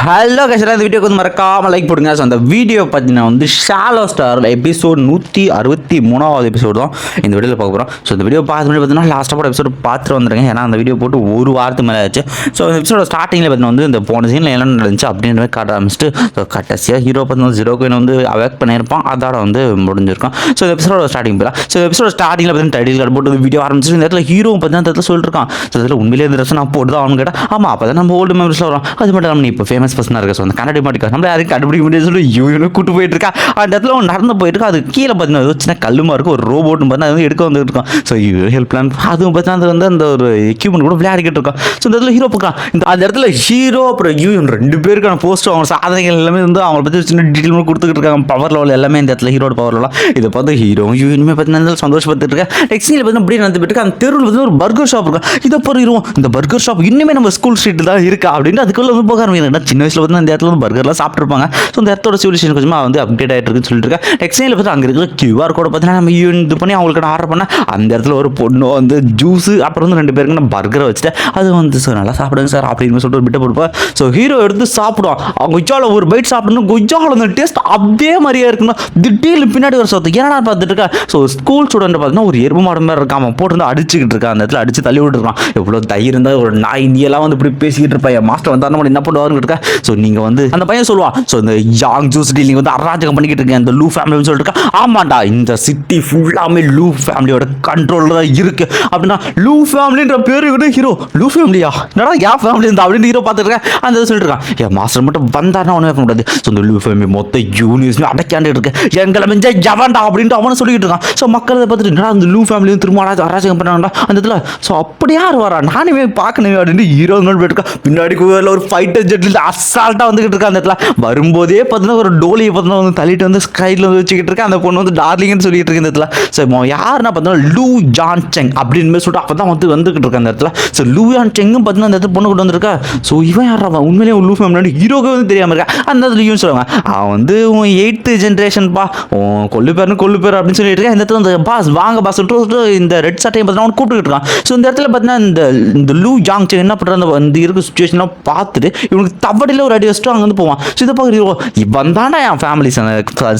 Hello கஷ்டா இந்த வீடியோக்கு வந்து மறக்காமல் லைக் போடுங்க. ஸோ அந்த வீடியோ பார்த்தீங்கன்னா வந்து ஷாலோ ஸ்டார் எபிசோட் நூற்றி அறுபத்தி மூணாவது எபிசோடு தான் இந்த வீடியோவில் பார்க்க போகிறோம் ஸோ இந்த வீடியோ பார்த்து பார்த்தீங்கன்னா லாஸ்ட்டாக போட எபிசோட் பார்த்துட்டு வந்துருங்க. ஏன்னா அந்த வீடியோ போட்டு ஒரு வாரத்துக்கு மேலே ஆச்சு. ஸோ இந்த எபிசோட ஸ்டார்டிங்கில் பார்த்தீங்கன்னா வந்து இந்த போன சீனில் என்ன நடந்துச்சு அப்படின்ற மாதிரி காட்ட ஆரம்பிச்சிட்டு ஸோ கடைசியாக ஹீரோ பார்த்தீங்கன்னா ஜீரோ கோயின் வந்து அவேக் பண்ணியிருப்பான். அதோட வந்து முடிஞ்சிருக்கும். ஸோ இந்த எபிசோட ஸ்டார்டிங் போயிடலாம். ஸோ எபிசோட ஸ்டார்டிங்கில் பார்த்தீங்கன்னா டைட்டில் கார்டு போட்டு வீடியோ ஆரம்பிச்சு இந்த இடத்துல ஹீரோ பார்த்தீங்கன்னா இந்த இடத்துல சொல்லிருக்கான். ஸோ இதில் உண்மையிலே இந்த ட்ரெஸ் நான் போட்டு தான் அவனு கேட்டால் ஆமாம் அப்போ தான் நம்ம ஓல்டு மெமரிஸில் வரும். அது மட்டும் இல்லாமல் நீ இப்போ ஃபேமஸ் பர்சனாக இருக்க ஸோ அந்த கண்ணாடி மாட்டிக்கா. நம்ம யாரையும் கண்டுபிடிக்க முடியாது சொல்லி. யூனு கூட்டு போயிட்டு இருக்கா அந்த இடத்துல அவன் நடந்து போயிட்டு இருக்கா அது கீழே பார்த்தீங்கன்னா ஏதோ சின்ன கல்லுமா இருக்கும். ஒரு ரோபோட்னு பார்த்தா அது வந்து எடுக்க வந்துட்டு இருக்கோம். ஸோ இது ஹெல்ப் பிளான் அதுவும் பார்த்தா அது வந்து அந்த ஒரு எக்யூப்மெண்ட் கூட விளையாடிக்கிட்டு இருக்கோம். ஸோ இந்த இடத்துல ஹீரோ பார்க்கலாம் இந்த அந்த இடத்துல ஹீரோ அப்புறம் யூன் ரெண்டு பேருக்கான போஸ்ட் அவங்க சாதனைகள் எல்லாமே வந்து அவங்கள பற்றி சின்ன டீட்டெயில் கொடுத்துக்கிட்டு இருக்காங்க. பவர் லெவல் எல்லாமே இந்த இடத்துல ஹீரோட பவர் லெவலாம் இதை பார்த்து ஹீரோ யூனுமே பார்த்தீங்கன்னா சந்தோஷப்பட்டு இருக்கேன். நெக்ஸ்ட் சீனில் பார்த்தீங்கன்னா அப்படியே நடந்து போயிட்டு அந்த தெருவில் வந்து ஒரு பர்கர் ஷாப் இருக்கும். இதை போகிறோம் இந்த பர்கர் ஷாப் இன்னுமே நம்ம ஸ்கூல் ஸ்ட்ரீட் தான் இருக்கா அப்படின்னு அதுக்குள்ள வந்து போக ஆரம்பிக்கிறேன் சின்ன வயசில் வந்து இந்த இடத்துல வந்து பர்கர்லாம் சாப்பிட்டுருப்பாங்க. ஸோ இந்த இடத்தோட சிவிலேஷன் கொஞ்சமாக வந்து அப்டேட் ஆகிட்டு இருக்குன்னு சொல்லிட்டு இருக்கேன். நெக்ஸ்ட் பார்த்து அங்கே இருக்கிற கியூஆர் கோடை பார்த்தீங்கன்னா நம்ம இது பண்ணி அவங்களுக்கு ஆர்டர் பண்ண அந்த இடத்துல ஒரு பொண்ணு வந்து ஜூஸு அப்புறம் வந்து ரெண்டு பேருக்கு நான் பர்கரை வச்சுட்டு அது வந்து சார் நல்லா சாப்பிடுங்க சார் அப்படின்னு சொல்லிட்டு ஒரு பிட்டை கொடுப்பேன் ஸோ ஹீரோ எடுத்து சாப்பிடுவான். அவங்க ஒரு பைட் சாப்பிடணும். கொய்யால அந்த டேஸ்ட் அப்படியே மாதிரியே இருக்கணும். திடீர்னு பின்னாடி ஒரு சத்து. ஏன்னா பார்த்துட்டு இருக்கா ஸோ ஸ்கூல் ஸ்டூடெண்ட் பார்த்தீங்கன்னா ஒரு எருமை மாடு மாதிரி இருக்கான். அவன் போட்டு அடிச்சுக்கிட்டு இருக்கான். அந்த இடத்துல அடிச்சு தள்ளி விட்டுருக்கான். எவ்வளோ தயிர் இருந்தால் ஒரு நாய் நீ எல்லாம் வந்து இப்படி பேசிக்கிட்டு இருப்பா என் மாஸ்டர் வந்தாருன்னா என்ன பண்ணுவாருன்னு இருக்கா ஸோ நீங்கள் வந்து அந்த பையன் சொல்லுவான் ஸோ இந்த யாங் ஜூஸ் டீலிங் வந்து அராஜகம் பண்ணிக்கிட்டு இருக்கேன் இந்த லூ ஃபேமிலின்னு சொல்லிட்டு இருக்கா? ஆமாண்டா இந்த சிட்டி ஃபுல்லாமே லூ ஃபேமிலியோட கண்ட்ரோலில் தான் இருக்கு. அப்படின்னா லூ ஃபேமிலின்ற பேர் விட ஹீரோ லூ ஃபேமிலியா என்னடா யா ஃபேமிலி இருந்தா அப்படின்னு ஹீரோ பார்த்துருக்கேன் அந்த இதை சொல்லிட்டு இருக்கான். என் மாஸ்டர் மட்டும் வந்தாருன்னா ஒன்றும் பண்ண முடியாது. ஸோ இந்த லூ ஃபேமிலி மொத்த யூனிவர்ஸ்மே அடைக்காண்டு இருக்கு. எங்களை மிஞ்ச ஜவன்டா அப்படின்ட்டு அவனை சொல்லிட்டு இருக்கான். ஸோ மக்கள் அதை பார்த்துட்டு என்னடா அந்த லூ ஃபேமிலி திரும்ப அராஜகம் பண்ணாண்டா அந்த இதில் ஸோ அப்படி யார் வரா நானுமே பார்க்கணுமே அப்படின்ட்டு ஹீரோ போயிட்டு பின்னாடி ஒரு ஃபைட்டர் ஜெட்டில் அசால்ட்டாக வந்துகிட்டு இருக்கா அந்த இடத்துல. வரும்போதே பார்த்தீங்கன்னா ஒரு டோலியை பார்த்தீங்கன்னா வந்து தள்ளிட்டு வந்து ஸ்கைடில் வந்து வச்சுக்கிட்டு இருக்கேன் அந்த பொண்ணு வந்து டார்லிங்னு சொல்லிட்டு இருக்கு இந்த இடத்துல. ஸோ இவன் யாருன்னா பார்த்தீங்கன்னா லூ ஜான் செங் அப்படின்னு சொல்லிட்டு அப்போ தான் வந்து வந்துகிட்டு இருக்கா அந்த இடத்துல. ஸோ லூ ஜான் செங்கும் பார்த்தீங்கன்னா அந்த இடத்துல பொண்ணு கொண்டு வந்திருக்கா. ஸோ இவன் யாரா அவன் உண்மையிலேயே லூ ஃபேமிலி ஹீரோக்கு வந்து தெரியாமல் இருக்கா. அந்த இடத்துல யூன் சொல்லுவாங்க அவன் வந்து உன் எயித்து ஜென்ரேஷன்ப்பா உன் கொல்லு பேர்னு கொல்லு பேர் அப்படின்னு சொல்லிட்டு இருக்கேன் இந்த இடத்துல வந்து பாஸ் வாங்க பாஸ் சொல்லிட்டு இந்த ரெட் சட்டையை பார்த்தீங்கன்னா அவன் கூப்பிட்டுக்கிட்டு இருக்கான். ஸோ இந்த இடத்துல பார்த்தீங்கன்னா இந்த இந்த லூ ஜாங் செங் என்ன பண்ணுற அந்த இந்த இருக்க சுச்சுவேஷன்லாம் பார்த்துட்டு இவனுக்கு தவடியில் ஒரு அடி வச்சுட்டு அங்கேருந்து போவான். ஸோ இதை பார்க்குறீங்க இவன் தானே என் ஃபேமிலி சன்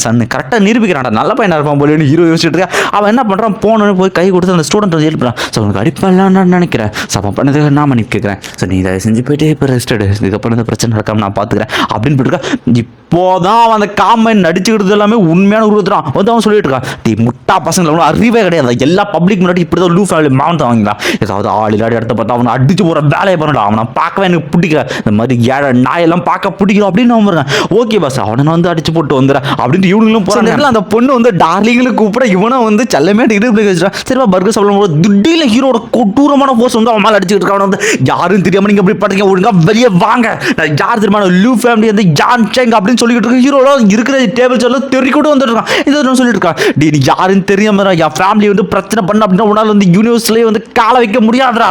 சன் கரெக்டாக நிரூபிக்கிறான்டா. நல்ல பையனாக இருப்பான் போல ஹீரோ யோசிச்சுட்டு இருக்கா. அவன் என்ன பண்ணுறான் போனோன்னு போய் கை கொடுத்து அந்த ஸ்டூடெண்ட் வந்து எழுப்புறான். ஸோ அவனுக்கு அடிப்பெல்லாம் நான் நினைக்கிறேன் ஸோ அவன் பண்ணதுக்கு நான் பண்ணி கேட்குறேன். ஸோ நீ இதை செஞ்சு போயிட்டே இப்போ ரெஸ்ட் எடு. இதுக்கப்புறம் இந்த பிரச்சனை நடக்காம நான் பார்த்துக்கிறேன் அப்படின்னு போட்டுருக்கா இப்போதான் அவன் அந்த காமெண்ட் நடிச்சுக்கிட்டது எல்லாமே உண்மையான உருவத்துறான் வந்து அவன் சொல்லிட்டு இருக்கான் டீ முட்டா பசங்களை ஒன்றும் அறிவே கிடையாது. எல்லா பப்ளிக் முன்னாடி இப்படி தான் லூ ஃபேமிலி மாவட்டம் வாங்கிக்கலாம் ஏதாவது ஆள் இல்லாடி இடத்த பார்த்தா அவனை அடிச்சு போகிற வேலையை பண்ணடா அவனை பார்க்கவே எனக்கு பிடிக்கல. இந்த மாதிரி ஏழை நாயெல்லாம் பார்க்க பிடிக்கல அப்படின்னு இருக்கான் ஓகே பாஸ் அவனை வந்து அடிச்சு போட்டு வந்துடுறேன். அப்படின்ட்டு இவனுங்களும் போகிறாங்க அந்த பொண்ணு வந்து டார்லிங்களுக்கு கூப்பிட இவனை வந்து செல்லமேட்டு இடுப்பு வச்சுட்டான் சரிப்பா பர்கர் சாப்பிடும் போது திடீர்னு ஹீரோட கொடூரமான ஃபோர்ஸ் வந்து அவன் மேலே அடிச்சுக்கிட்டு இருக்கான். வந்து யாரும் தெரியாம நீங்க இப்படி பண்ணுறீங்க ஒழுங்கா வெளியே வாங்க. நான் யார் தெரியுமா லூ ஃபேமிலி வந்து ஜான் செங் அப்படின்னு சொல்லிட்டு இருக்க ஹீரோட இருக்கிற டேபிள் சேரில் தெரி கூட வந்துட்டு இருக்கான் இதை சொல்லிட்டு இருக்கான். டி நீ யாருன்னு தெரியாம என் ஃபேமிலி வந்து பிரச்சனை பண்ண அப்படின்னா உன்னால வந்து யூனிவர்ஸ்லேயே வந்து கால வைக்க முடியாதுடா.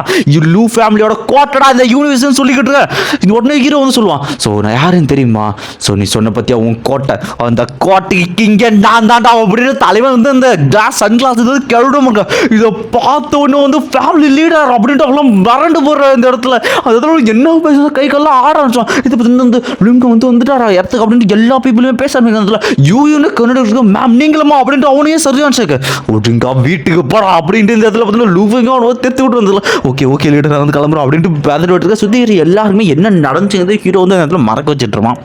லூ ஃபேமிலியோட கோட்டடா இந்த யூனிவர்ஸ்னு சொல்லிக்கிட்டு இருக்க இது உடனே ஹீரோ வந்து சொல்லுவான் ஸோ நான் யாருன்னு தெரியுமா? ஸோ நீ சொன்ன பற்றியா உன் கோட்டை. அந்த கோட்டைக்கு இங்கே நான் தாண்டா அப்படின்னு தலைவன் வந்து அந்த கிளாஸ் சன் கிளாஸ் இது கருடுமாங்க இதை பார்த்த உடனே வந்து ஃபேமிலி லீடர் அப்படின்ட்டு அவங்களாம் வறண்டு போடுற இந்த இடத்துல. அதில் என்ன பேச கை கல்லாம் ஆட ஆரம்பிச்சோம் இது பற்றி வந்து லிங்கம் வந்து வந்துட்டாரா இடத்துக்கு அப்படின்ட்டு எல்லா பீப்புளுமே பேச ஆரம்பிக்கிறதுல யூயூன்னு கன்னட மேம் நீங்களுமா அப்படின்ட்டு அவனையே சரியான சேர்க்க ஒழுங்கா வீட்டுக்கு போறா அப்படின்ட்டு இந்த இடத்துல பார்த்தீங்கன்னா லூவிங்க அவனை தெத்து விட்டு வந்துடல ஓகே ஓகே லீடர் நான் வந்து கிளம்புறோம் அப்படின்ட்டு பேதட்டு விட்டுருக்க சுற்றி எல்லாருமே என்ன நடந்துச்சுங்கிறது ஹீரோ வந்து அந்த இடத்துல மறக்க வச்சுட்டுருவான்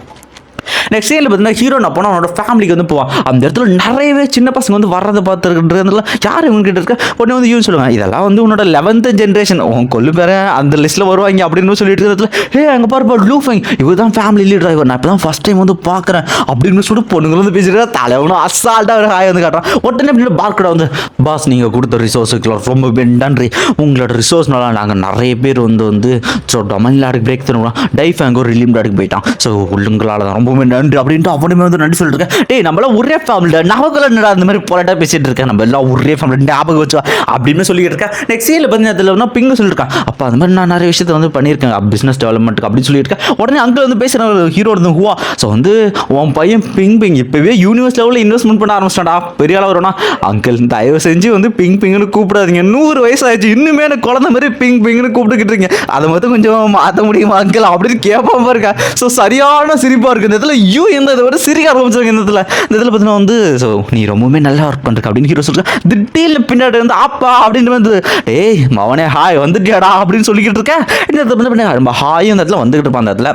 நெக்ஸ்ட் சீனில் பார்த்தீங்கன்னா ஹீரோ நான் போனால் அவனோட ஃபேமிலிக்கு வந்து போவான். அந்த இடத்துல நிறையவே சின்ன பசங்க வந்து வர்றதை பார்த்துருக்குன்றதுல யார் இவங்ககிட்ட இருக்க? உடனே வந்து யூஸ் சொல்லுவாங்க இதெல்லாம் வந்து உன்னோட லெவன்த்து ஜென்ரேஷன் உன் கொல்லு பேர அந்த லிஸ்ட்டில் வருவாங்க அப்படின்னு சொல்லிட்டு இருக்கிறதுல ஏ அங்கே பாருப்பா லூஃபைங். இவர் தான் ஃபேமிலி லீடர் இவர் நான் இப்போ தான் ஃபஸ்ட் டைம் வந்து பார்க்குறேன் அப்படின்னு சொல்லிட்டு பொண்ணுங்க வந்து பேசிட்டு தலைவனும் அசால்ட்டாக ஒரு ஹாய் வந்து காட்டுறான். உடனே அப்படின்னு பார்க்கடா வந்து பாஸ் நீங்கள் கொடுத்த ரிசோர்ஸுக்கு ரொம்ப நன்றி உங்களோட ரிசோர்ஸ்னால நாங்கள் நிறைய பேர் வந்து வந்து ஸோ டொமைன் லாடுக்கு பிரேக் தருவோம். டைஃப் அங்கே ஒரு ரிலீம் லாடுக்கு போயிட்டான். ஸோ உங்களால் தான் ரொம்பவே நன்றி அப்படின்ட்டு அவனுமே வந்து நன்றி சொல்லிட்டு இருக்கேன் டேய் நம்மளாம் ஒரே ஃபேமிலி நமக்குள்ள என்னடா அந்த மாதிரி போராட்டம் பேசிட்டு இருக்கேன் நம்ம எல்லாம் ஒரே ஃபேமிலி ஞாபகம் வச்சு அப்படின்னு சொல்லிட்டு இருக்கேன் நெக்ஸ்ட் இயர்ல பார்த்தீங்கன்னா அதில் வந்து பிங்கு சொல்லியிருக்கான் அப்போ அந்த மாதிரி நான் நிறைய விஷயத்தை வந்து பண்ணியிருக்கேன். பிஸ்னஸ் டெவலப்மெண்ட்டுக்கு அப்படின்னு சொல்லியிருக்கேன் உடனே அங்கே வந்து பேசுகிற ஹீரோ இருந்து ஹூவா ஸோ வந்து உன் பையன் பிங் பிங் இப்போவே யூனிவர்ஸ் லெவலில் இன்வெஸ்ட்மெண்ட் பண்ண ஆரம்பிச்சிட்டாடா பெரிய ஆளாக வரும்னா அங்கிள் தயவு செஞ்சு வந்து பிங் பிங்னு கூப்பிடாதீங்க. நூறு வயசு ஆயிடுச்சு இன்னுமே எனக்கு குழந்தை மாதிரி பிங் பிங்னு கூப்பிட்டுக்கிட்டு இருக்கீங்க. அதை மட்டும் கொஞ்சம் மாற்ற முடியுமா அங்கிள் அப்படின்னு கேட்பாம இருக்கா ஸோ சரியான சிரிப்பாக இருக்குது இந்த இடத்துல ஐயோ இந்த இதை ஒரு சிரிக்க ஆரம்பிச்சிருங்க இந்த இதில்? இந்த இதில் பார்த்தீங்கன்னா வந்து ஸோ நீ ரொம்பவுமே நல்லா ஒர்க் பண்ணுற அப்படின்னு ஹீரோ சொல்லுங்க திடீர்னு பின்னாடி வந்து அப்பா அப்படின்னு வந்து ஏய் மவனே ஹாய் வந்துட்டியாடா அப்படின்னு சொல்லிக்கிட்டு இருக்கேன் இந்த இடத்துல வந்து ரொம்ப ஹாயும் இந்த இடத்துல வந்துக்கிட்டு இருப்பான் அந்த இடத்துல.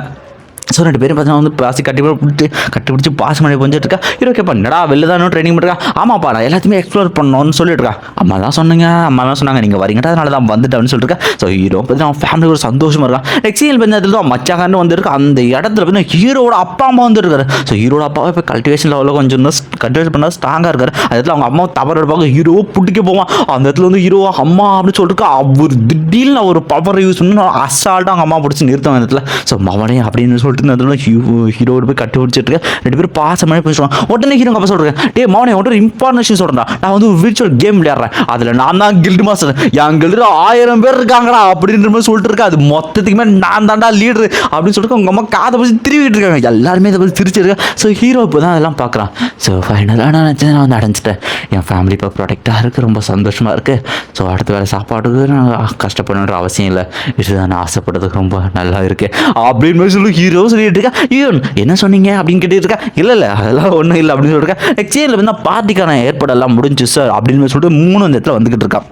ஸோ ரெண்டு பேரும் பார்த்தீங்கன்னா வந்து பாசி கட்டி பிடிச்சி கட்டி பிடிச்சி பாஸ் பண்ணி கொஞ்சிட்டு இருக்கா. ஹீரோ கேட்பா என்னடா வெளில தான் ட்ரைனிங் பண்ணுறா ஆமாப்பா நான் எல்லாத்தையுமே எக்ஸ்ப்ளோர் பண்ணணும்னு சொல்லிட்டு இருக்கா. அம்மா தான் சொன்னீங்க அம்மா தான் சொன்னாங்க நீங்கள் வரீங்கடா அதனால தான் வந்துட்டேன்னு சொல்லிட்டு இருக்கா. ஸோ ஹீரோ பார்த்தீங்கன்னா அவன் ஃபேமிலி ஒரு சந்தோஷமாக இருக்கான். நெக்ஸ்ட் சீன் பார்த்தீங்கன்னா தான் மச்சாகான்னு வந்திருக்கு. அந்த இடத்துல பார்த்தீங்கன்னா ஹீரோட அப்பா அம்மா வந்துருக்காரு. ஸோ ஹீரோட அப்பாவை இப்போ கல்டிவேஷன் லெவலில் கொஞ்சம் கல்டிவேஷன் பண்ணால் ஸ்ட்ராங்காக இருக்காரு. அந்த இடத்துல அவங்க அம்மா தவறு எடுப்பாங்க ஹீரோவை பிடிக்க போவான். அந்த இடத்துல வந்து ஹீரோ அம்மா அப்படின்னு சொல்லிட்டு அவர் திடீர்னு ஒரு பவர் யூஸ் பண்ணி அசால்ட்டாக அவங்க அம்மா பிடிச்சி நிறுத்தம் அந்த இடத்துல. ஸோ மவனே அப்படின்னு சொல்லிட்டு இந்த இடத்துல ஹீரோ போய் கட்டி பிடிச்சிட்டு இருக்கேன் ரெண்டு பேரும் பாசமாக பேசுவாங்க உடனே ஹீரோ அப்போ சொல்கிறேன் டே மௌனே உடனே இன்ஃபர்மேஷன் சொல்கிறேன் நான் வந்து விர்ச்சுவல் கேம் விளையாடுறேன் அதில் நான் தான் கில்டு மாஸ்டர் என் கில்டு ஆயிரம் பேர் இருக்காங்கடா அப்படின்ற மாதிரி சொல்லிட்டு இருக்கேன் அது மொத்தத்துக்குமே நான் தான்டா லீடர் அப்படின்னு சொல்லிட்டு உங்கள் அம்மா காதை பற்றி திருவிட்டு இருக்காங்க எல்லாருமே இதை பற்றி திரிச்சிருக்கேன் ஸோ ஹீரோ இப்போ தான் அதெல்லாம் பார்க்குறான் ஸோ ஃபைனலாக நான் நினச்சேன் நான் வந்து அடைஞ்சிட்டேன் என் ஃபேமிலி இப்போ ப்ராடக்டாக இருக்குது ரொம்ப சந்தோஷமாக இருக்குது ஸோ அடுத்த வேலை சாப்பாட்டுக்கு நான் கஷ்டப்படணுன்ற அவசியம் இல்லை இதுதான் நான் ஆசைப்படுறதுக்கு ரொம்ப நல்லா இருக்குது அப்படின்னு சொல்லி ஹீரோ சொல்லிட்டு இருக்கா? ஐயோ என்ன சொன்னீங்க? அப்படின்னு கேட்டுட்டு இருக்கா? இல்லை இல்லை அதெல்லாம் ஒன்றும் இல்லை அப்படின்னு சொல்லிட்டு நெக்ஸ்ட் வந்து பார்ட்டிக்கான ஏற்பாடெல்லாம் முடிஞ்சு சார் அப்படின்னு சொல்லிட்டு மூணு இந்த இடத்துல வந்துக்கிட்டு இருக்கான்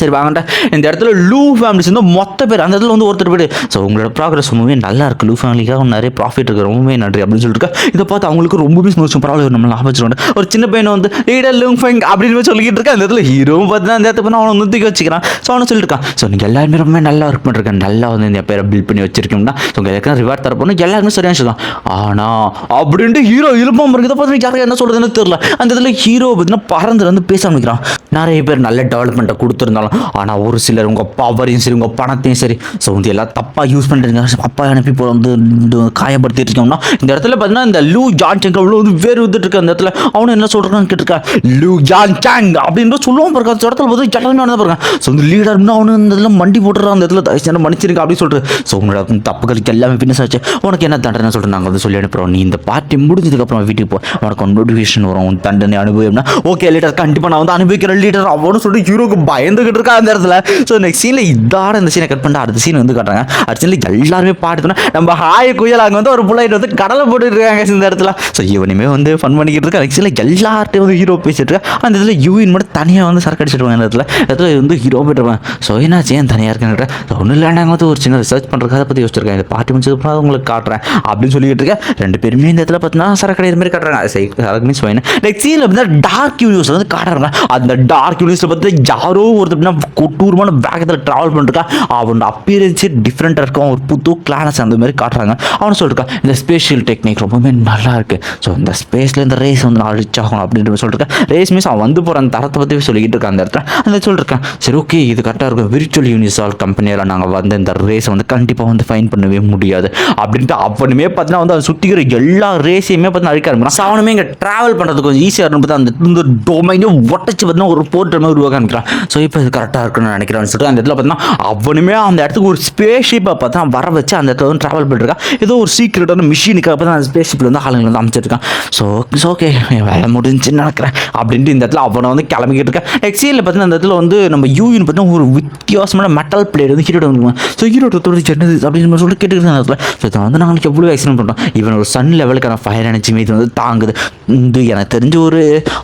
சரி வாங்கண்டா இந்த இடத்துல லூ ஃபேமிலிஸ் வந்து மொத்த பேர் அந்த இடத்துல வந்து ஒருத்தர் போய்ட்டு ஸோ உங்களோட ப்ராக்ரஸ் ரொம்பவே நல்லா இருக்குது லூ ஃபேமிலிக்காக நிறைய ப்ராஃபிட் இருக்குது ரொம்பவே நன்றி அப்படின்னு சொல்லிட்டு இதை பார்த்து அவங்களுக்கு ரொம்பவே சந்தோஷம். பரவாயில்ல நம்ம லாபம் ஒரு சின்ன பையனை வந்து லீடர் லூங் ஃபைங் அப்படின்னு சொல்லிக்கிட்டு இருக்கா. அந்த இடத்துல ஹீரோவும் பார்த்தீங்கன்னா அந்த இடத்துல அவனை வந்து தூக்கி வச்சுக்கிறான். ஸோ அவனை சொல்லியிருக்கான் ஸோ நீங்கள் எல்லாருமே ரொம்ப நல்லா ஒர்க் பண்ணிருக்கேன் நல்லா வந்து இந்த பேரை பில்ட் பண்ணி வச்சிருக்கோம்னா ஸோ உங்கள் எல்லாம் ரிவார்ட் தரப்போனா எல்லாருமே சரியான சொல்லலாம் ஆனால் அப்படின்ட்டு ஹீரோ இழுப்பாம இருக்கு. பார்த்து யாரும் என்ன சொல்கிறதுன்னு தெரியல. அந்த இடத்துல ஹீரோ பார்த்தீங்கன்னா பறந்து வந்து பேச ஆரம்பிக்கிறான். நிறைய பேர் நல்ல டெவலப்மெண்ட்டை இருந்தாலும் ஆனால் ஒரு சிலர் உங்கள் பவரையும் சரி உங்கள் பணத்தையும் சரி ஸோ வந்து எல்லாம் தப்பாக யூஸ் பண்ணுறீங்க அப்பா அனுப்பி இப்போ வந்து காயப்படுத்திட்டு இருக்கோம்னா இந்த இடத்துல பார்த்தீங்கன்னா இந்த லூ ஜான் சேங் அவ்வளோ வந்து வேறு வந்துட்டு இருக்க. அந்த இடத்துல அவனு என்ன சொல்கிறான்னு கேட்டிருக்கா? லூ ஜான் சேங் அப்படின்னு சொல்லுவோம் பாருங்க. அந்த இடத்துல வந்து எல்லாருமே நடந்து பாருங்க. ஸோ வந்து லீடர்னா அவனு இந்த இடத்துல மண்டி போட்டுறான். அந்த இடத்துல தயவு மன்னிச்சிருக்க அப்படின்னு சொல்லிட்டு. ஸோ உங்களோட தப்புகளுக்கு எல்லாமே பின்னஸ் ஆச்சு. உனக்கு என்ன தண்டனை சொல்லிட்டு நாங்கள் வந்து சொல்லி அனுப்புகிறோம் நீ இந்த பார்ட்டி முடிஞ்சதுக்கப்புறம் வீட்டுக்கு போ. உனக்கு நோட்டிஃபிகேஷன் வரும். உன் தண்டனை அனுபவம்னா ஓகே லீடர் கண்டிப்பாக நான் வந்து அனுபவிக்கிறேன் லீடர் அவனு சொல்லிட்டு ஹீரோக்கு பயந்துக்கிட்டு பயந்துகிட்டு இருக்கா அந்த இடத்துல. ஸோ நெக்ஸ்ட் சீனில் இதாட இந்த சீனை கட் பண்ணிட்டு அடுத்த சீன் வந்து காட்டுறாங்க. அடுத்த சீனில் எல்லாருமே பாட்டுனா நம்ம ஹாய குயல் அங்கே வந்து ஒரு புள்ளைட்டு வந்து கடலை போட்டுட்டு இருக்காங்க இந்த இடத்துல. ஸோ இவனுமே வந்து ஃபன் பண்ணிக்கிட்டு இருக்கா நெக்ஸ்ட் சீனில் எல்லார்ட்டையும் வந்து ஹீரோ பேசிட்டு இருக்கா. அந்த இடத்துல யூவின் மட்டும் தனியாக வந்து சரக்கு அடிச்சிருவாங்க இந்த இடத்துல இடத்துல வந்து ஹீரோ போயிட்டுருவாங்க ஸோ என்னாச்சு? ஏன் தனியாக இருக்கேன்னு ஒன்றும் இல்லை நாங்கள் வந்து ஒரு சின்ன ரிசர்ச் பண்ணுறதுக்கு அதை பற்றி யோசிச்சிருக்கேன் இந்த பாட்டி முடிச்சதுக்கப்புறம் உங்களுக்கு காட்டுறேன். அப்படின்னு சொல்லிட்டு இருக்கேன் ரெண்டு பேருமே இந்த இடத்துல பார்த்தீங்கன்னா சரக்கு இது மாதிரி காட்டுறாங்க. சரி சரக்கு மீன்ஸ் ஃபைன் நெக்ஸ்ட் சீனில் வந்து டார்க் யூனிவர்ஸ் வந்து காட்டுறாங்க. அந்த டார்க் யூனிவர்ஸில் பார்த்து யாரோ ஒருத்தர் கொட்டூரமான வேகத்தில் ட்ராவல் பண்ணிருக்கா அவனோட அப்பியரன்ஸே டிஃப்ரெண்ட்டாக இருக்கும். ஒரு புது கிளானஸ் அந்த மாதிரி காட்டுறாங்க. அவனு சொல்லிருக்கா இந்த ஸ்பேஷியல் டெக்னிக் ரொம்பவே நல்லா இருக்கு. ஸோ இந்த ஸ்பேஸில் இந்த ரேஸ் வந்து நான் ரிச் ஆகணும் அப்படின்ற மாதிரி சொல்லிருக்கேன் ரேஸ் மீன்ஸ் அவன் வந்து போகிற அந்த தரத்தை பற்றி சொல்லிக்கிட்டு இருக்கான் அந்த இடத்துல. அந்த சொல்லிருக்கேன் சரி ஓகே இது கரெக்டாக இருக்கும். விர்ச்சுவல் யூனிசால் கம்பெனியில் நாங்கள் வந்து இந்த ரேஸை வந்து கண்டிப்பாக வந்து ஃபைன் பண்ணவே முடியாது. அப்படின்ட்டு அவனுமே பார்த்தீங்கன்னா வந்து அவன் சுற்றிக்கிற எல்லா ரேஸையுமே பார்த்தீங்கன்னா அழிக்க ஆரம்பிக்கிறான். அவனுமே இங்கே ட்ராவல் பண்ணுறது கொஞ்சம் ஈஸியாக இருக்கும் பார்த்தா அந்த இந்த டொமைனே ஒட்டச்சு பார்த்தீங்கன்னா ஒரு போர்ட் மாதிரி உருவாக்கிறான் ஆரம்பிக்கிறான். ஸோ இப்போ கரெக்டாக இருக்குன்னு நினைக்கிறேன்னு சொல்லிட்டு அந்த இடத்துல பார்த்தீங்கன்னா அவனுமே அந்த இடத்துக்கு ஒரு ஸ்பேஸ் ஷிப்பை பார்த்தா வர வச்சு அந்த இடத்துல வந்து ட்ராவல் பண்ணிட்டுருக்கான் ஏதோ ஒரு சீக்கிரட்டான மிஷினுக்காக பார்த்தா அந்த ஸ்பேஸ் ஷிப்பில் வந்து ஆளுங்களை வந்து அமைச்சிருக்கான் ஸோ இட்ஸ் ஓகே வேலை முடிஞ்சுன்னு நினைக்கிறேன். அப்படின்ட்டு இந்த இடத்துல அவனை வந்து கிளம்பிக்கிட்டு இருக்கேன் எக்ஸியில் பார்த்தீங்கன்னா அந்த இடத்துல வந்து நம்ம யூயின் பார்த்தீங்கன்னா ஒரு வித்தியாசமான மெட்டல் பிளேட் வந்து ஹீரோட வந்து ஸோ ஹீரோட தொழில் சின்னது அப்படின்னு சொல்லிட்டு கேட்டுக்கிட்டு அந்த இடத்துல. ஸோ இதை வந்து நாங்களுக்கு எவ்வளோ எக்ஸ்பிளைன் பண்ணுறோம் இவன் ஒரு சன் லெவலுக்கான ஃபயர் எனர்ஜி மீது வந்து தாங்குது. இது எனக்கு தெரிஞ்ச ஒரு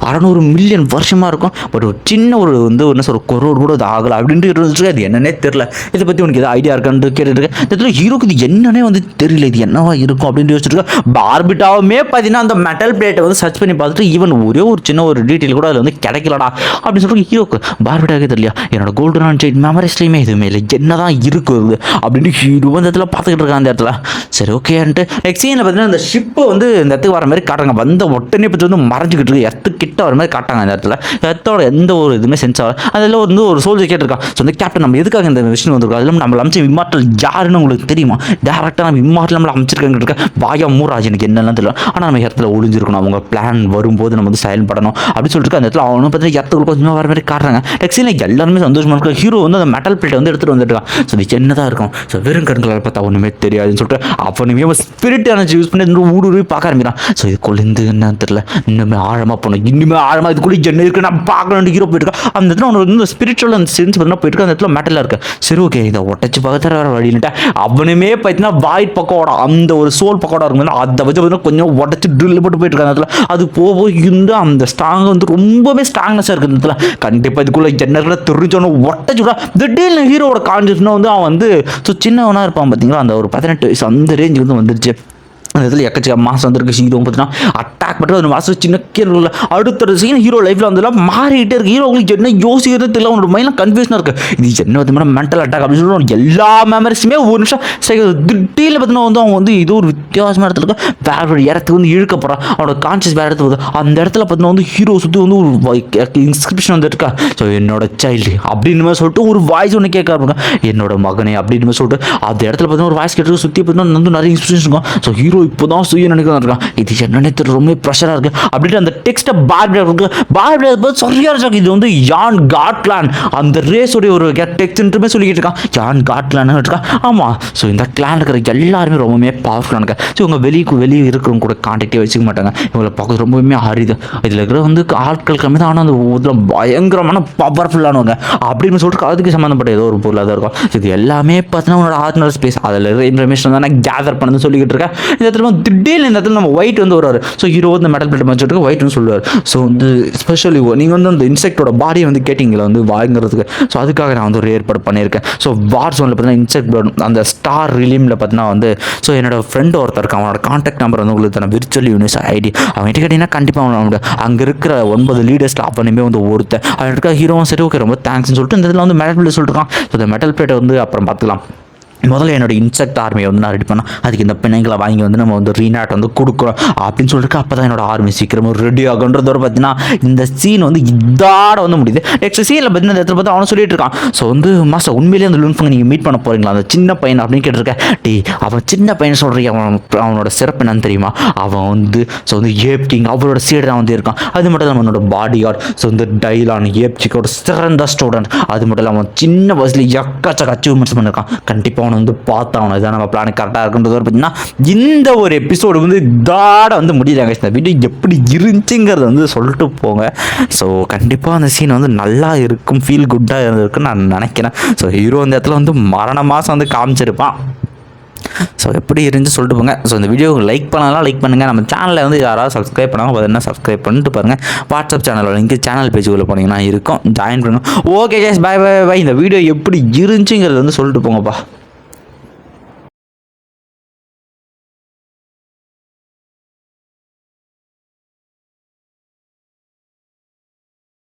அறநூறு மில்லியன் வருஷமாக இருக்கும். பட் ஒரு சின்ன ஒரு வந்து என்ன சொல்கிற கொரோடு கூட அது ஆகலை அப்படின்ட்டு இருந்துச்சு அது என்னன்னே தெரில இதை பற்றி உனக்கு எதாவது ஐடியா இருக்கான்னு கேட்டுருக்கேன் இந்த இடத்துல ஹீரோக்கு இது என்னன்னே வந்து தெரியல. இது என்னவா இருக்கும் அப்படின்னு யோசிச்சுட்டு பார்பிட்டாவுமே பார்த்தீங்கன்னா அந்த மெட்டல் பிளேட்டை வந்து சர்ச் பண்ணி பார்த்துட்டு ஈவன் ஒரே ஒரு சின்ன ஒரு டீட்டெயில் கூட அதில் வந்து கிடைக்கலடா அப்படின்னு சொல்லிட்டு ஹீரோக்கு பார்பிட்டாவே தெரியல என்னோட கோல்டன் ஆன் சைட் மெமரிஸ்லையுமே எதுவுமே இல்லை. என்னதான் இருக்குது அப்படின்னு ஹீரோ அந்த இடத்துல பார்த்துக்கிட்டு இருக்கான் அந்த இடத்துல. சரி ஓகேன்ட்டு நெக்ஸ்ட் சீனில் பார்த்தீங்கன்னா அந்த ஷிப்பை வந்து இந்த இடத்துக்கு வர மாதிரி காட்டுறாங்க. வந்த உடனே பற்றி வந்து மறைஞ்சிக்கிட்டு இருக்கு. எர்த்து கிட்ட வர மாதிரி காட்டாங்க அந்த இடத்துல. எர்த்தோட எந்த ஒரு இதுவுமே சென்ஸ் ஆகும் அதில் வந்து ஒரு சோல்ஜர் கேட்டிருக்கான். ஸோ வந்து கேப்டன் நம்ம எதுக்காக இந்த விஷயம் வந்திருக்கோம்? அதில் நம்ம அமிச்ச இம்மார்டல் யாருன்னு உங்களுக்கு தெரியுமா? டேரெக்டாக நம்ம இம்மார்டல் நம்மளை அமைச்சிருக்காங்க இருக்க பாயா மூராஜ் எனக்கு என்னெல்லாம் தெரியல ஆனால் நம்ம இடத்துல ஒளிஞ்சிருக்கணும். அவங்க பிளான் வரும்போது நம்ம வந்து செயல்படணும் அப்படின்னு சொல்லிட்டு அந்த இடத்துல அவனும் பார்த்தீங்கன்னா இடத்துக்குள்ள கொஞ்சமாக வர மாதிரி காட்டுறாங்க. டெக்ஸில் எல்லாருமே சந்தோஷமாக இருக்கும். ஹீரோ வந்து அந்த மெட்டல் பிளேட் வந்து எடுத்துகிட்டு வந்துருக்கான் ஸோ இது என்னதான் இருக்கும்? ஸோ வெறும் கண்களால் பார்த்தா ஒன்றுமே தெரியாதுன்னு சொல்லிட்டு அவனுமே ஸ்பிரிட் எனர்ஜி யூஸ் பண்ணி இந்த ஊடு ஊடுருவி பார்க்க ஆரம்பிக்கிறான். ஸோ இதுக்குள்ள இருந்து என்னன்னு தெரியல. இன்னுமே ஆழமாக போகணும். இன்னுமே ஆழமாக இதுக்குள்ளே என்ன இருக்கு? நான் பார்க்கணும் ஹீரோ போயிட்டு அந்த இடத்துல அவனுக்கு இந்த ஸ்பிரிச்சுவல் அந்த சென்ஸ் பார்த்தீங்கன்னா போயிட்டு அந்த இடத்துல மெட்டலாக இருக்கு. சரி ஓகே இதை ஒட்டச்சு பக்கத்தில் வேறு வழின்ட்டேன் அவனுமே பார்த்தீங்கன்னா வாய்ட் பக்கோடா அந்த ஒரு சோல் பக்கோடா இருக்கும் அதை வச்சு பார்த்தீங்கன்னா கொஞ்சம் உடச்சி ட்ரில் போட்டு போயிட்டு அந்த இடத்துல. அது போக இருந்து அந்த ஸ்ட்ராங் வந்து ரொம்பவே ஸ்ட்ராங்னஸாக இருக்குது இந்த இடத்துல. கண்டிப்பாக இதுக்குள்ளே ஜன்னர்களை தெரிஞ்சோன்னு ஒட்டச்சு விடா. திடீர்னு ஹீரோட கான்சியஸ்னா வந்து அவன் வந்து ஸோ சின்னவனாக இருப்பான் பார்த்தீங்களா? அந்த ஒரு பதினெட்டு வயசு அந்த ரேஞ்சுக்கு வந்து வந்துருச்சு. அந்த இதில் எக்கச்சக்க மாசம் வந்திருக்கு ஹீரோ பார்த்தீங்கன்னா அட்டாக் பண்ணுறது ஒரு மாதம் சின்ன கேள்வி அடுத்த சீன் ஹீரோ லைஃப்பில் வந்தெல்லாம் மாறிட்டே இருக்கு. ஹீரோ உங்களுக்கு என்ன யோசிக்கிறது தெரியல. உங்களோட மைண்ட்லாம் கன்ஃபியூஷனாக இருக்குது இது என்ன பார்த்தீங்கன்னா மென்டல் அட்டாக் அப்படின்னு சொல்லி எல்லா மெமரிஸுமே ஒரு நிமிஷம் சரி திடீர்னு பார்த்தீங்கன்னா வந்து அவங்க வந்து இது ஒரு வித்தியாசமான இடத்துல இருக்க வேற ஒரு இடத்துக்கு வந்து இழுக்க போகிறான் அவனோட கான்சியஸ் வேறு இடத்துக்கு வருது அந்த இடத்துல பார்த்தீங்கன்னா வந்து ஹீரோ சுற்றி வந்து ஒரு இன்ஸ்கிரிப்ஷன் வந்து இருக்கா ஸோ என்னோட சைல்டு அப்படின்னு மாதிரி சொல்லிட்டு ஒரு வாய்ஸ் ஒன்று கேட்க ஆரம்பிங்க என்னோட மகனே அப்படின்னு மாதிரி சொல்லிட்டு. அந்த இடத்துல பார்த்தீங்கன்னா ஒரு வாய்ஸ் கேட்டு சுற்றி பார்த்தீங்கன்னா வந்து நிறைய இன்ஸ்பிரேஷன் இருக்கும். ஸோ ஹீரோ இப்போ தான் சுய நினைக்க இருக்கான். இது என்ன ரொம்ப ப்ரெஷராக இருக்குது அப்படின்ட்டு அந்த டெக்ஸ்ட்டை பார்பிளர் இருக்கு. பார்பிளர் பார்த்து சரியாக இருக்கு. இது வந்து யான் காட்லான் அந்த ரேஸோடைய ஒரு டெக்ஸ்ட்ன்றுமே சொல்லிக்கிட்டு இருக்கான். யான் காட்லான்னு இருக்கான். ஆமாம் ஸோ இந்த கிளான் இருக்கிற எல்லாருமே ரொம்பவுமே பவர்ஃபுல்லாக இருக்காங்க ஸோ இவங்க வெளியே வெளியே இருக்கிறவங்க கூட கான்டாக்டே வச்சுக்க மாட்டாங்க. இவங்களை பார்க்க ரொம்பவுமே அரிது. இதில் இருக்கிற வந்து ஆட்கள் கம்மி தான். ஆனால் அந்த இதில் பயங்கரமான பவர்ஃபுல்லானவங்க அப்படின்னு சொல்லிட்டு அதுக்கு சம்மந்தப்பட்ட ஏதோ ஒரு பொருளாக தான் இருக்கும். இது எல்லாமே பார்த்தீங்கன்னா உன்னோட ஆர்டினல் ஸ்பேஸ் அதில் இருக்கிற இன்ஃபர்மேஷன் தான் நான் கேதர் பண்ணது சொல்லிக்கிட்டு இருக்கேன் இந்த இடத்துல திடீர்னு இந்த இடத்துல நம்ம ஒயிட் வந்து வருவார். ஸோ ஹீரோ வந்து மெடல் பிளேட் வச்சுட்டு ஒயிட்னு சொல்லுவார். ஸோ வந்து ஸ்பெஷலி நீங்கள் வந்து அந்த இன்செக்டோட பாடியை வந்து கேட்டிங்களா? வந்து வாங்குறதுக்கு. ஸோ அதுக்காக நான் வந்து ஒரு ஏற்பாடு பண்ணியிருக்கேன். ஸோ வார் ஜோனில் பார்த்தீங்கன்னா இன்செக்ட் அந்த ஸ்டார் ரிலீமில் பார்த்தீங்கன்னா வந்து ஸோ என்னோட ஃப்ரெண்ட் ஒருத்தர் இருக்கான். அவனோட காண்டாக்ட் நம்பர் வந்து உங்களுக்கு தரேன். விர்ச்சுவல் யூனிஸ் ஐடி அவன்கிட்ட கேட்டிங்கன்னா கண்டிப்பாக அவனோட அங்கே இருக்கிற ஒன்பது லீடர்ஸில் அவனுமே வந்து ஒருத்தன். அவன் இருக்க ஹீரோவும் சரி ஓகே ரொம்ப தேங்க்ஸ்னு சொல்லிட்டு இந்த இதில் வந்து மெடல் பிளேட் சொல்லிட்டுருக்கான் ஸோ இந்த மெட்டல் பிளேட்டை வந்து அப்புறம் பார்த்துக்கலாம். முதல்ல என்னோட இன்செக்ட் ஆர்மியை வந்து நான் ரெடி பண்ணேன் அதுக்கு இந்த பிணைங்களை வாங்கி வந்து நம்ம வந்து ரீநாட் வந்து கொடுக்குறோம் அப்படின்னு சொல்லிட்டு அப்போ தான் என்னோட ஆர்மி சீக்கிரமாக ரெடி ஆகுன்றதோட பார்த்தீங்கன்னா இந்த சீன் வந்து இதோட வந்து முடியுது. நெக்ஸ்ட் சீனில் பார்த்தீங்கன்னா இந்த இடத்துல பார்த்து அவன் சொல்லிட்டு இருக்கான். ஸோ வந்து மாஸ்டர் உண்மையிலேயே அந்த லுன்ஃபங்க நீங்கள் மீட் பண்ண போகிறீங்களா அந்த சின்ன பையன் அப்படின்னு கேட்டிருக்கேன் டே அவன் சின்ன பையன் சொல்கிறீங்க அவன் அவனோட சிறப்பு என்னன்னு தெரியுமா? அவன் வந்து ஸோ வந்து ஏப்டிங் அவரோட சீடு தான் வந்து இருக்கான். அது மட்டும் இல்லாமல் அவனோட பாடி கார்டு ஸோ வந்து டைலான் ஏப்டிக்கோட சிறந்த ஸ்டூடெண்ட் அது மட்டும் இல்லாமல் அவன் சின்ன வயசுல எக்கச்சக்க அச்சீவ்மெண்ட்ஸ் பண்ணியிருக்கான் கண்டிப்பாக அவனை வந்து பார்த்தாகணும் அவனை இதான் நம்ம பிளான் கரெக்டாக இருக்குன்றது பார்த்தீங்கன்னா இந்த ஒரு எபிசோடு வந்து தாட வந்து முடியலாங்க இந்த வீடியோ எப்படி இருந்துச்சுங்கிறத வந்து சொல்லிட்டு போங்க. ஸோ கண்டிப்பாக அந்த சீன் வந்து நல்லா இருக்கும் ஃபீல் குட்டாக இருந்திருக்குன்னு நான் நினைக்கிறேன். ஸோ ஹீரோ இந்த இடத்துல வந்து மரண மாதம் வந்து காமிச்சிருப்பான். ஸோ எப்படி இருந்துச்சு சொல்லிட்டு போங்க. ஸோ இந்த வீடியோ லைக் பண்ணலாம் லைக் பண்ணுங்கள் நம்ம சேனலில் வந்து யாராவது சப்ஸ்கிரைப் பண்ணாமல் பார்த்தீங்கன்னா சப்ஸ்கிரைப் பண்ணிட்டு பாருங்கள் வாட்ஸ்அப் சேனலோட லிங்க் சேனல் பேஜுக்குள்ளே போனீங்கன்னா இருக்கும். ஜாயின் பண்ணுங்க okay guys bye bye bye இந்த வீடியோ எப்படி இருந்துச்சுங்கிறது வந்து சொல்லிட்டு போங்கப்பா.